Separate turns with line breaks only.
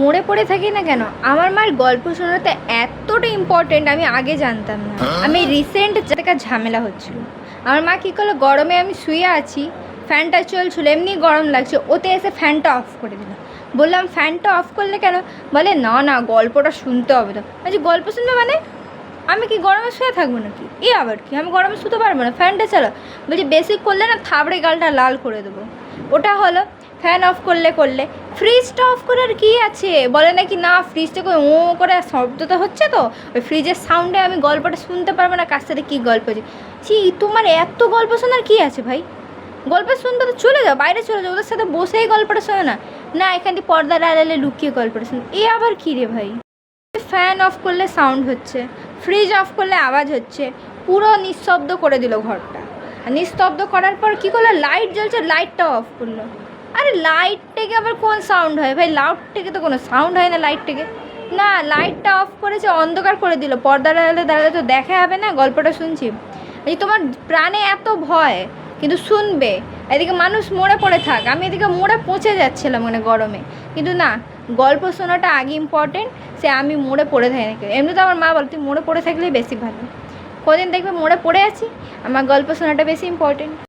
মরে পড়ে থাকি না কেন, আমার মার গল্প শোনাতে এতটা ইম্পর্টেন্ট আমি আগে জানতাম না। আমি রিসেন্ট যেটা ঝামেলা হচ্ছিল। আমার মা কী করল, গরমে আমি শুয়ে আছি, ফ্যানটা চলছিল, এমনি গরম লাগছে, ওতে এসে ফ্যানটা অফ করে দিল। বললাম, ফ্যানটা অফ করলে কেন? বলে, না না, গল্পটা শুনতে হবে তো। আচ্ছা গল্প শুনবে মানে? আমি কি গরমে শুয়ে থাকব নাকি? এ আবার কি? আমি গরমে শুতে পারব না, ফ্যানটা চালা। বলছি, বেশি করলে না থাবড়ে গালটা লাল করে দেবো। ওটা হলো ফ্যান অফ করলে করলে। ফ্রিজটা অফ করে আর কী আছে? বলে নাকি না ফ্রিজটা করে ও করে শব্দ তো হচ্ছে তো। ওই ফ্রিজের সাউন্ডে আমি গল্পটা শুনতে পারব না, কার সাথে কী গল্প হচ্ছে ছি, তোমার এত গল্প শোনার কী আছে ভাই? গল্প শুনতে তো চলে যাও, বাইরে চলে যাও, ওদের সাথে বসেই গল্পটা শোনো না। না, এখান থেকে পর্দার আড়ালে লুকিয়ে গল্পটা শোনো। এ আবার কী রে ভাই? ফ্যান অফ করলে সাউন্ড হচ্ছে ফ্রিজ অফ করলে আওয়াজ হচ্ছে, পুরো নিঃশব্দ করে দিল ঘরটা। নিস্তব্ধ করার পর কী করল? লাইট জ্বলছে লাইটটা অফ করল। আরে লাইট থেকে আবার কোন সাউন্ড হয়? ভাই লাউড থেকে তো কোনো সাউন্ড হয় না লাইট থেকে না লাইটটা অফ করেছে, অন্ধকার করে দিল। পর্দার আড়ালে দাঁড়ালে তো দেখা হবে না? গল্পটা শুনছি। এই তোমার প্রাণে এত ভয়, কিন্তু শুনবে। এদিকে মানুষ মরে পড়ে থাক। আমি এদিকে মরে পচে যাচ্ছিলাম মানে গরমে। কিন্তু না, গল্প শোনাটা আগে ইম্পর্টেন্ট সে আমি মরে পড়ে থাকি। এমনি তো আমার মা বল, তুই মরে পড়ে থাকলেই বেশি ভালো। কদিন দেখবে মোড়া পড়ে আছি। আমার গল্প শোনাটা বেশি ইম্পর্টেন্ট